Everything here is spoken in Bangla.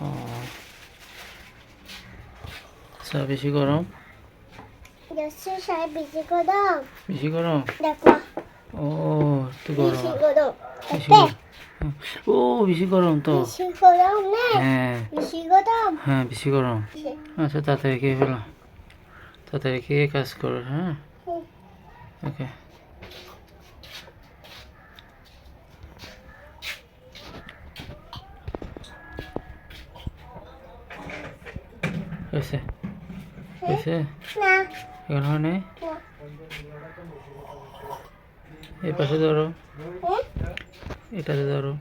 ও চা বেশি গরম? বেশি গরম। ও একটু গরম। ও বেশি গরম তো? হ্যাঁ। হ্যাঁ বেশি গরম। আচ্ছা তাড়াতাড়ি খেয়ে ফেলো। তাড়াতাড়ি খেয়ে কাজ করো হ্যাঁ? ওকে। হয়েছে। হয়েছে? না। এখন হয় নাই? এই পাশে ধরো। হুম? এটাতে ধরো?